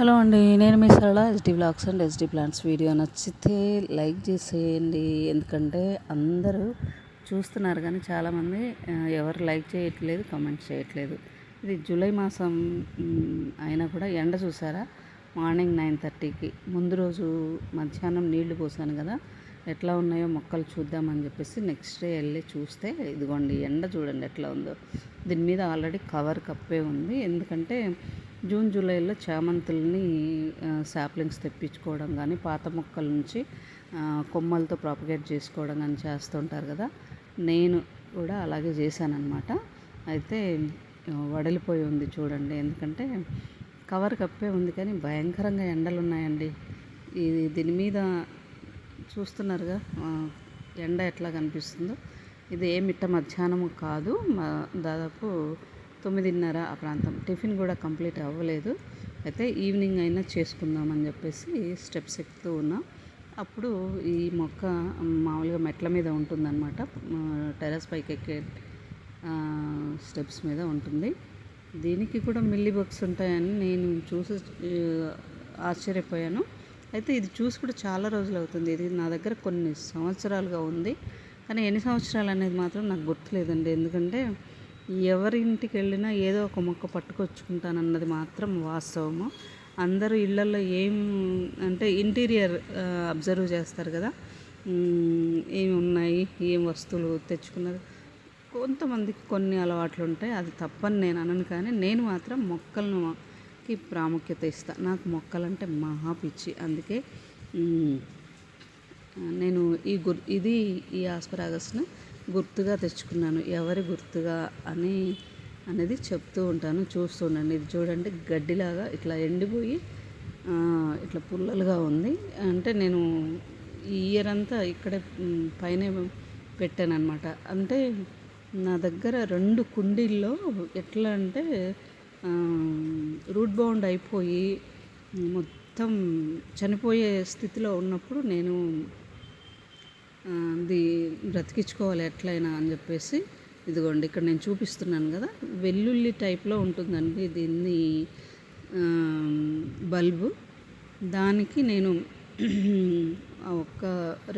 Hello అండి నేను మీ Sarala SD blogs and SD plants video. నచ్చితే లైక్ చేసేయండి. ఎందుకంటే అందరూ చూస్తున్నారు కానీ చాలామంది ఎవరు లైక్ చేయట్లేదు కామెంట్ చేయట్లేదు. ఇది జూలై మాసం అయినా కూడా ఎండ చూసారా? మార్నింగ్ నైన్ థర్టీకి. ముందు రోజు మధ్యాహ్నం నీళ్ళు పోసాను కదా ఎట్లా ఉన్నాయో మొక్కలు చూద్దామని చెప్పేసి నెక్స్ట్ డే వెళ్ళి చూస్తే ఇదిగోండి ఎండ చూడండి ఎట్లా ఉందో. దీని మీద ఆల్రెడీ కవర్ కప్పే ఉంది. ఎందుకంటే జూన్ జూలైలో చామంతుల్ని సాప్లింగ్స్ తెప్పించుకోవడం కానీ పాత మొక్కల నుంచి కొమ్మలతో ప్రాపగేట్ చేసుకోవడం కానీ చేస్తుంటారు కదా. నేను కూడా అలాగే చేశానన్నమాట. అయితే వడలిపోయి ఉంది చూడండి. ఎందుకంటే కవర్ కప్పే ఉంది కానీ భయంకరంగా ఎండలు ఉన్నాయండి ఇది దీని మీద చూస్తున్నారుగా ఎండ ఎట్లా కనిపిస్తుందో. ఇది ఏ మిట్ట మధ్యాహ్నము కాదు. దాదాపు తొమ్మిదిన్నర ఆ ప్రాంతం. టిఫిన్ కూడా కంప్లీట్ అవ్వలేదు. అయితే ఈవినింగ్ అయినా చేసుకుందామని చెప్పేసి స్టెప్స్ ఎక్కుతూ ఉన్నాం. అప్పుడు ఈ మొక్క మామూలుగా మెట్ల మీద ఉంటుందన్నమాట. టెర్రస్ పైకి ఎక్కే స్టెప్స్ మీద ఉంటుంది. దీనికి కూడా మిల్లీ బగ్స్ ఉంటాయని నేను చూసి ఆశ్చర్యపోయాను. అయితే ఇది చూసి కూడా చాలా రోజులు అవుతుంది. ఇది నా దగ్గర కొన్ని సంవత్సరాలుగా ఉంది. కానీ ఎన్ని సంవత్సరాలు అనేది మాత్రం నాకు గుర్తులేదండి. ఎందుకంటే ఎవరి ఇంటికి వెళ్ళినా ఏదో ఒక మొక్క పట్టుకొచ్చుకుంటానన్నది మాత్రం వాస్తవము. అందరూ ఇళ్ళల్లో ఏం అంటే ఇంటీరియర్ అబ్జర్వ్ చేస్తారు కదా. ఏమి ఉన్నాయి ఏం వస్తువులు తెచ్చుకున్నారు. కొంతమందికి కొన్ని అలవాట్లు ఉంటాయి అది తప్పని నేను అనను కానీ నేను మాత్రం మొక్కలకి ప్రాముఖ్యత ఇస్తాను నాకు మొక్కలంటే మహా పిచ్చి. అందుకే నేను ఈ గుర్ ఇది ఈ ఆస్పరాగస్ను గుర్తుగా తెచ్చుకున్నాను. ఎవరి గుర్తుగా అని అనేది చెప్తూ ఉంటాను చూస్తూ ఉండండి. ఇది చూడండి గడ్డిలాగా ఇట్లా ఎండిపోయి ఇట్లా పుల్లలుగా ఉంది. అంటే నేను ఈ ఇయర్ అంతా ఇక్కడే పైనే పెట్టాను అనమాట అంటే నా దగ్గర రెండు కుండీల్లో ఎట్లా అంటే రూట్ బౌండ్ అయిపోయి మొత్తం చనిపోయే స్థితిలో ఉన్నప్పుడు నేను ది బ్రతికించుకోవాలి ఎట్లయినా అని చెప్పేసి ఇదిగోండి ఇక్కడ నేను చూపిస్తున్నాను కదా వెల్లుల్లి టైప్లో ఉంటుందండి దీన్ని బల్బు. దానికి నేను ఒక ఒక్క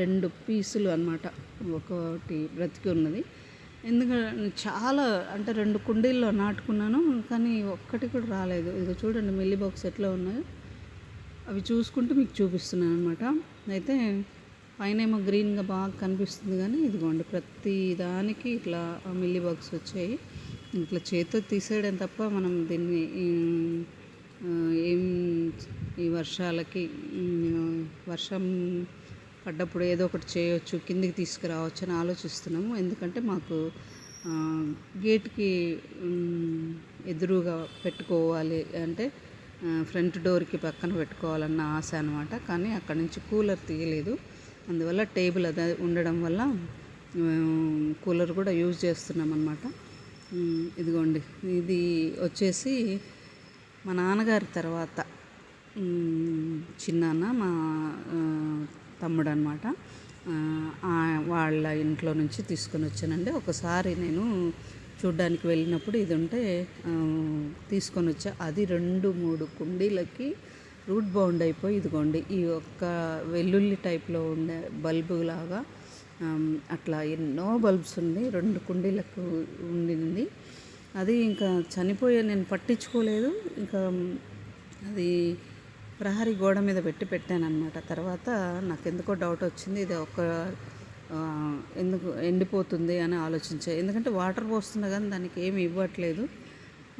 రెండు పీసులు అనమాట ఒకటి బ్రతికి ఉన్నది. ఎందుకంటే చాలా అంటే రెండు కుండీల్లో నాటుకున్నాను కానీ ఒక్కటి కూడా రాలేదు. ఇది చూడండి మిల్లీ బాక్స్ ఎట్లా ఉన్నాయో. అవి చూసుకుంటూ మీకు చూపిస్తున్నాను అనమాట అయితే పైన ఏమో గ్రీన్గా బాగా కనిపిస్తుంది కానీ ఇదిగోండి ప్రతి దానికి ఇట్లా మిల్లీ బాక్స్ వచ్చాయి. ఇట్లా చేతితో తీసేయడం తప్ప మనం దీన్ని ఏం ఈ వర్షాలకి వర్షం పడ్డప్పుడు ఏదో ఒకటి చేయొచ్చు కిందికి తీసుకురావచ్చు అని ఆలోచిస్తున్నాము. ఎందుకంటే మాకు గేట్కి ఎదురుగా పెట్టుకోవాలి అంటే ఫ్రంట్ డోర్కి పక్కన పెట్టుకోవాలన్న ఆశ అనమాట కానీ అక్కడి నుంచి కూలర్ తీయలేదు. అందువల్ల టేబుల్ అది ఉండడం వల్ల కూలర్ కూడా యూజ్ చేస్తున్నాం అనమాట ఇదిగోండి ఇది వచ్చేసి మా నాన్నగారి తర్వాత చిన్నాన్న మా తమ్ముడు అనమాట వాళ్ళ ఇంట్లో నుంచి తీసుకొని వచ్చానండి. ఒకసారి నేను చూడ్డానికి వెళ్ళినప్పుడు ఇది ఉంటే తీసుకొని వచ్చా. అది రెండు మూడు కుండీలకి రూట్ బౌండ్ అయిపోయి ఇదిగోండి ఈ ఒక్క వెల్లుల్లి టైప్లో ఉండే బల్బు లాగా అట్లా ఎన్నో బల్బ్స్ ఉంది రెండు కుండీలకు ఉండింది. అది ఇంకా చనిపోయే నేను పట్టించుకోలేదు ఇంకా అది ప్రహరీ గోడ మీద పెట్టి పెట్టాను అనమాట తర్వాత నాకు ఎందుకో డౌట్ వచ్చింది ఇది ఒక ఎందుకు ఎండిపోతుంది అని ఆలోచించా. ఎందుకంటే వాటర్ పోస్తున్నా కానీ దానికి ఏమి ఇవ్వట్లేదు.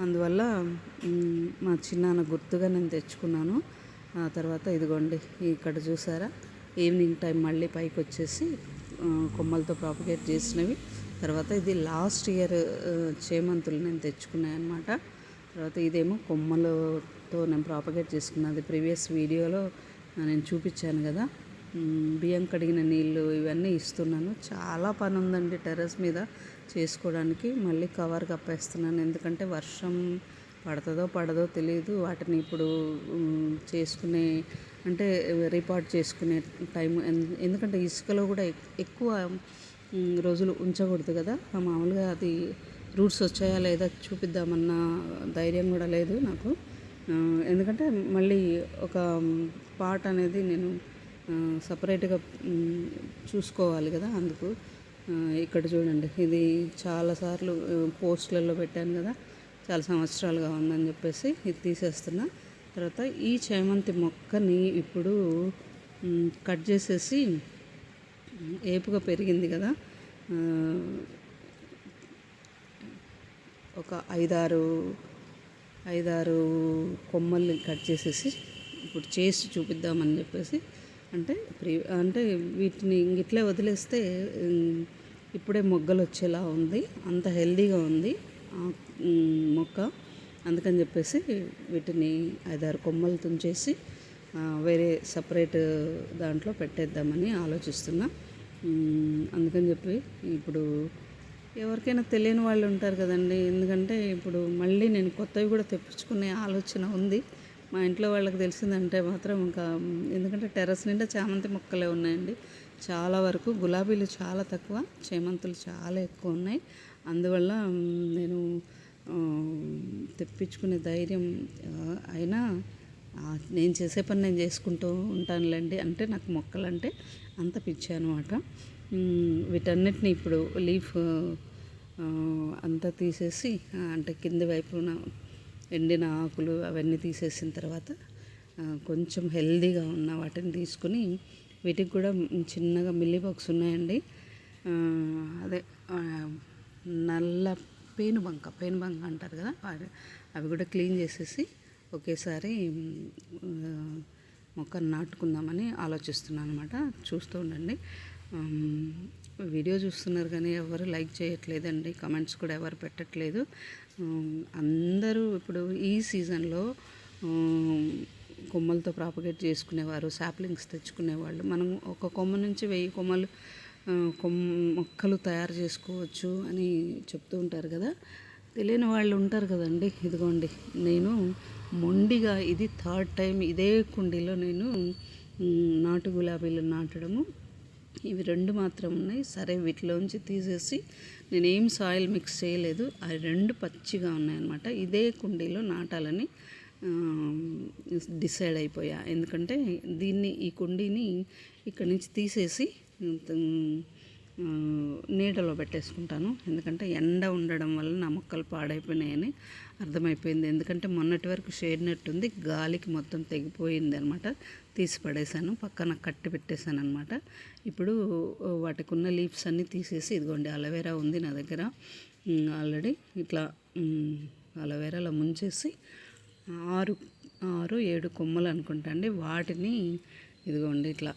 అందువల్ల మా చిన్నాన్న గుర్తుగా నేను తెచ్చుకున్నాను. ఆ తర్వాత ఇదిగోండి ఇక్కడ చూసారా? ఈవినింగ్ టైం మళ్ళీ పైకి వచ్చేసి కొమ్మలతో ప్రాపగేట్ చేసినవి. తర్వాత ఇది లాస్ట్ ఇయర్ చేమంతులు నేను తెచ్చుకున్నాయన్నమాట. తర్వాత ఇదేమో కొమ్మలతో నేను ప్రాపగేట్ చేసుకున్నది. ప్రీవియస్ వీడియోలో నేను చూపించాను కదా. బియ్యం కడిగిన నీళ్ళు ఇవన్నీ ఇస్తున్నాను. చాలా పని ఉందండి టెర్రస్ మీద. చేసుకోవడానికి మళ్ళీ కవర్ కప్పేస్తున్నాను. ఎందుకంటే వర్షం పడుతుందో పడదో తెలియదు వాటిని ఇప్పుడు చేసుకునే అంటే రిపోర్ట్ చేసుకునే టైం ఎన్- ఎందుకంటే ఇసుకలో కూడా ఎక్కువ రోజులు ఉంచకూడదు కదా. మామూలుగా అది రూట్స్ వచ్చాయా లేదా చూపిద్దామన్న ధైర్యం కూడా లేదు నాకు. ఎందుకంటే మళ్ళీ ఒక పార్ట్ అనేది నేను సపరేట్గా చూసుకోవాలి కదా అందుకు. ఇక్కడ చూడండి. ఇది చాలాసార్లు పోస్ట్లలో పెట్టాను కదా. చాలా సంవత్సరాలుగా ఉందని చెప్పేసి ఇది తీసేస్తున్నా. తర్వాత ఈ చేమంతి మొక్కని ఇప్పుడు కట్ చేసేసి ఏపుగా పెరిగింది కదా. ఒక ఐదారు ఐదారు కొమ్మల్ని కట్ చేసేసి ఇప్పుడు చేసి చూపిద్దామని చెప్పేసి అంటే ప్రీ అంటే వీటిని ఇట్లే వదిలేస్తే ఇప్పుడే మొగ్గలు వచ్చేలా ఉంది. అంత హెల్దీగా ఉంది ఆ, మొక్క. అందుకని చెప్పేసి వీటిని ఐదారు కొమ్మలు తుంచేసి వేరే సపరేట్ దాంట్లో పెట్టేద్దామని ఆలోచిస్తున్నా. అందుకని చెప్పి ఇప్పుడు ఎవరికైనా తెలియని వాళ్ళు ఉంటారు కదండి. ఎందుకంటే ఇప్పుడు మళ్ళీ నేను కొత్తవి కూడా తెప్పించుకునే ఆలోచన ఉంది. మా ఇంట్లో వాళ్ళకి తెలిసిందంటే మాత్రం ఇంకా ఎందుకంటే టెర్రస్ నిండా చామంతి మొక్కలే ఉన్నాయండి. చాలా వరకు గులాబీలు చాలా తక్కువ చేమంతులు చాలా ఎక్కువ ఉన్నాయి. అందువల్ల నేను తెప్పించుకునే ధైర్యం అయినా నేను చేసే పని నేను చేసుకుంటూ ఉంటానులేండి. అంటే నాకు మొక్కలు అంటే అంత పిచ్చి అనమాట వీటన్నిటిని ఇప్పుడు లీఫ్ అంతా తీసేసి అంటే కింది వైపున ఎండిన ఆకులు అవన్నీ తీసేసిన తర్వాత కొంచెం హెల్దీగా ఉన్న వాటిని తీసుకుని వీటికి కూడా చిన్నగా మిల్లీ బాక్స్ ఉన్నాయండి. అదే నల్ల పేనుబంక పేనుబంక అంటారు కదా అవి కూడా క్లీన్ చేసేసి ఒకేసారి మొక్క మొక్కను నాటుకుందామని ఆలోచిస్తున్నాను అనమాట చూస్తూ ఉండండి. వీడియో చూస్తున్నారు కానీ ఎవరు లైక్ చేయట్లేదండి. కమెంట్స్ కూడా ఎవరు పెట్టట్లేదు. అందరూ ఇప్పుడు ఈ సీజన్లో కొమ్మలతో ప్రాపగేట్ చేసుకునేవారు సాప్లింగ్స్ తెచ్చుకునేవాళ్ళు. మనం ఒక కొమ్మ నుంచి వెయ్యి కొమ్మలు కొమ్మ మొక్కలు తయారు చేసుకోవచ్చు అని చెప్తూ ఉంటారు కదా. తెలియని వాళ్ళు ఉంటారు కదండి. ఇదిగోండి నేను మొండిగా ఇది థర్డ్ టైం ఇదే కుండీలో నేను నాటు గులాబీలు నాటడము. ఇవి రెండు మాత్రం ఉన్నాయి. సరే వీటిలోంచి తీసేసి నేనేం సాయిల్ మిక్స్ చేయలేదు. అవి రెండు పచ్చిగా ఉన్నాయన్నమాట. ఇదే కుండీలో నాటాలని డిసైడ్ అయిపోయా. ఎందుకంటే దీన్ని ఈ కుండీని ఇక్కడి నుంచి తీసేసి నీడలో పెట్టేసుకుంటాను. ఎందుకంటే ఎండ ఉండడం వల్ల నా మొక్కలు పాడైపోయినాయని అర్థమైపోయింది. ఎందుకంటే మొన్నటి వరకు షేడ్ నెట్ ఉంది గాలికి మొత్తం తెగిపోయింది అనమాట. తీసి పడేశాను పక్కన కట్టి పెట్టేశాను అనమాట. ఇప్పుడు వాటికి ఉన్న లీవ్స్ అన్నీ తీసేసి ఇదిగోండి అలవేరా ఉంది నా దగ్గర. ఆల్రెడీ ఇట్లా అలవేరాలో ముంచేసి ఆరు ఆరు ఏడు కొమ్మలు అనుకుంటా అండి. వాటిని ఇదిగోండి ఇట్లా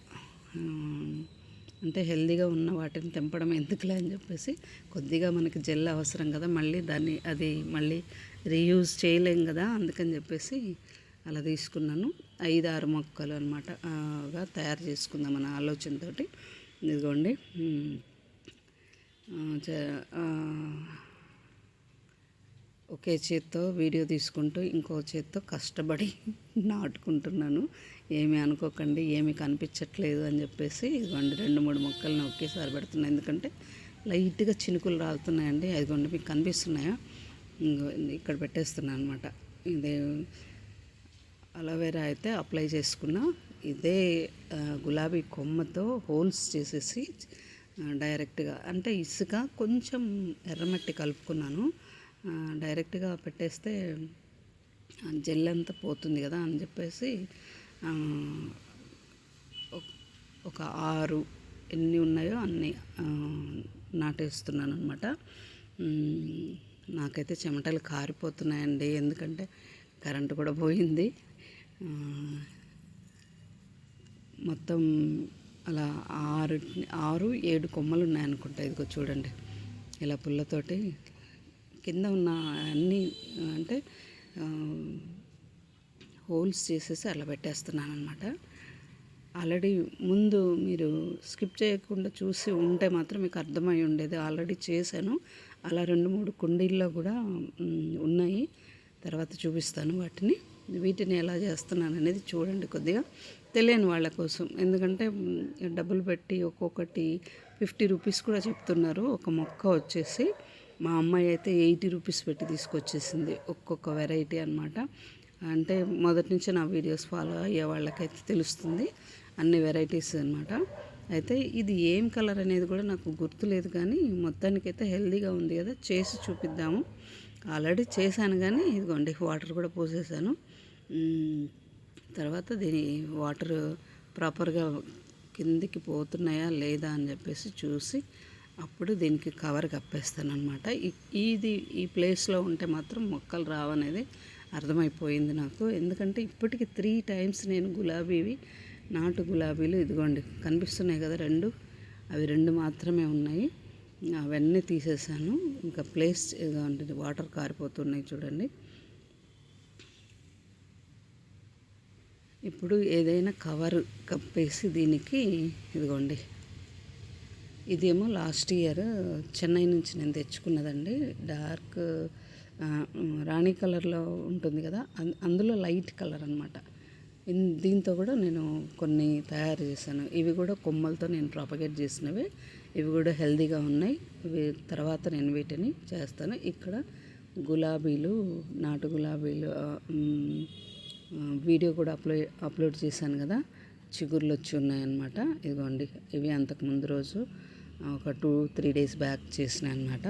అంటే హెల్దీగా ఉన్న వాటిని తెంపడం ఎందుకులే అని చెప్పేసి కొద్దిగా మనకి జెల్ అవసరం కదా మళ్ళీ దాన్ని అది మళ్ళీ రీయూజ్ చేయలేం కదా అందుకని చెప్పేసి అలా తీసుకున్నాను. ఐదు ఆరు మొక్కలు అనమాట తయారు చేసుకుందాం మన ఆలోచనతోటి. ఇదిగోండి ఒకే చేత్తో వీడియో తీసుకుంటూ ఇంకో చేత్తో కష్టపడి నాటుకుంటున్నాను. ఏమీ అనుకోకండి ఏమీ కనిపించట్లేదు అని చెప్పేసి ఇదిగోండి రెండు మూడు మొక్కలను ఒకేసారి పెడుతున్నాను ఎందుకంటే లైట్గా చినుకులు రాలుతున్నాయండి. అదిగోండి మీకు కనిపిస్తున్నాయా? ఇంగో ఇక్కడ పెట్టేస్తున్నాను అనమాట ఇదే అలోవెరా అయితే అప్లై చేసుకున్నా. ఇదే గులాబీ కొమ్మతో హోల్స్ చేసేసి డైరెక్ట్గా అంటే ఇసుక కొంచెం ఎర్రమట్టి కలుపుకున్నాను. డైరెక్ట్గా పెట్టేస్తే జెల్ అంతా పోతుంది కదా అని చెప్పేసి ఒక- ఆరు ఎన్ని ఉన్నాయో అన్ని నాటేస్తున్నాను అనమాట నాకైతే చెమటలు కారిపోతున్నాయండి. ఎందుకంటే కరెంటు కూడా పోయింది. మొత్తం అలా ఆరు ఆరు ఏడు కొమ్మలు ఉన్నాయనుకుంటా. ఇదిగో చూడండి. ఇలా పుల్లతోటి కింద ఉన్న అన్ని అంటే హోల్స్ చేసేసి అలా పెట్టేస్తున్నాను అనమాట ఆల్రెడీ ముందు మీరు స్కిప్ చేయకుండా చూసి ఉంటే మాత్రం మీకు అర్థమై ఉండేది. ఆల్రెడీ చేశాను. అలా రెండు మూడు కుండీల్లో కూడా ఉన్నాయి. తర్వాత చూపిస్తాను వాటిని. వీటిని ఎలా చేస్తున్నాను అనేది చూడండి కొద్దిగా. తెలియని వాళ్ళ కోసం. ఎందుకంటే డబ్బులు పెట్టి ఒక్కొక్కటి ఫిఫ్టీ రూపీస్ కూడా చెప్తున్నారు. ఒక మొక్క వచ్చేసి మా అమ్మాయి అయితే ఎయిటీ రూపీస్ పెట్టి తీసుకొచ్చేసింది ఒక్కొక్క వెరైటీ అనమాట అంటే మొదటి నుంచి నా వీడియోస్ ఫాలో అయ్యే వాళ్ళకైతే తెలుస్తుంది అన్ని వెరైటీస్ అనమాట అయితే ఇది ఏం కలర్ అనేది కూడా నాకు గుర్తులేదు కానీ మొత్తానికైతే హెల్దీగా ఉంది కదా చేసి చూపిద్దాము. ఆల్రెడీ చేశాను కానీ ఇదిగోండి వాటర్ కూడా పోసేసాను. తర్వాత దీని వాటర్ ప్రాపర్గా కిందికి పోతున్నాయా లేదా అని చెప్పేసి చూసి అప్పుడు దీనికి కవర్ కప్పేస్తాను అనమాట ఇది ఈ ప్లేస్లో ఉంటే మాత్రం మొక్కలు రావనేది అర్థమైపోయింది నాకు. ఎందుకంటే ఇప్పటికి త్రీ టైమ్స్ నేను గులాబీవి నాటు గులాబీలు ఇదిగోండి కనిపిస్తున్నాయి కదా రెండు అవి రెండు మాత్రమే ఉన్నాయి. అవన్నీ తీసేసాను. ఇంకా ప్లేస్ ఉంటుంది వాటర్ కారిపోతున్నాయి చూడండి. ఇప్పుడు ఏదైనా కవర్ కప్పేసి దీనికి ఇదిగోండి ఇదేమో లాస్ట్ ఇయర్ చెన్నై నుంచి నేను తెచ్చుకున్నదండి. డార్క్ రాణి కలర్లో ఉంటుంది కదా అందులో లైట్ కలర్ అనమాట దీంతో కూడా నేను కొన్ని తయారు చేశాను. ఇవి కూడా కొమ్మలతో నేను ప్రాపగేట్ చేసినవి. ఇవి కూడా హెల్దీగా ఉన్నాయి. ఇవి తర్వాత నేను వీటిని చేస్తాను. ఇక్కడ గులాబీలు నాటు గులాబీలు వీడియో కూడా అప్లో అప్లోడ్ చేశాను కదా చిగుర్లు వచ్చి ఉన్నాయన్నమాట. ఇదిగోండి ఇవి అంతకు ముందు రోజు ఒక టూ త్రీ డేస్ బ్యాక్ చేసిన అనమాట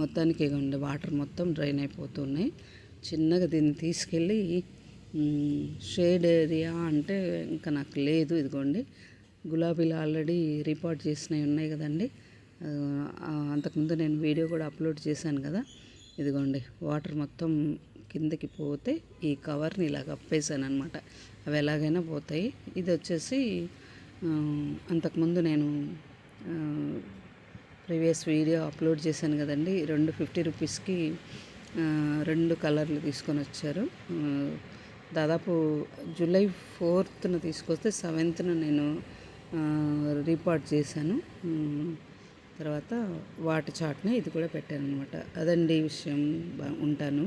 మొత్తానికి ఇగోండి వాటర్ మొత్తం డ్రైన్ అయిపోతున్నాయి. చిన్నగా దీన్ని తీసుకెళ్ళి షేడ్ ఏరియా అంటే ఇంకా నాకు లేదు ఇదిగోండి. గులాబీలు ఆల్రెడీ రిపోర్ట్ చేసినవి ఉన్నాయి కదండి. అంతకుముందు నేను వీడియో కూడా అప్లోడ్ చేశాను కదా. ఇదిగోండి వాటర్ మొత్తం కిందకి పోతే ఈ కవర్ని ఇలా కప్పేశాను అనమాట అవి ఎలాగైనా పోతాయి. ఇది వచ్చేసి అంతకుముందు నేను ప్రీవియస్ వీడియో అప్లోడ్ చేశాను కదండి. రెండు ఫిఫ్టీ రూపీస్కి రెండు కలర్లు తీసుకొని వచ్చారు. దాదాపు జూలై ఫోర్త్న తీసుకొస్తే సెవెంత్న నేను రీపార్ట్ చేశాను. తర్వాత వాటి చాట్ని ఇది కూడా పెట్టాను అనమాట అదండి ఈ విషయం బా- ఉంటాను.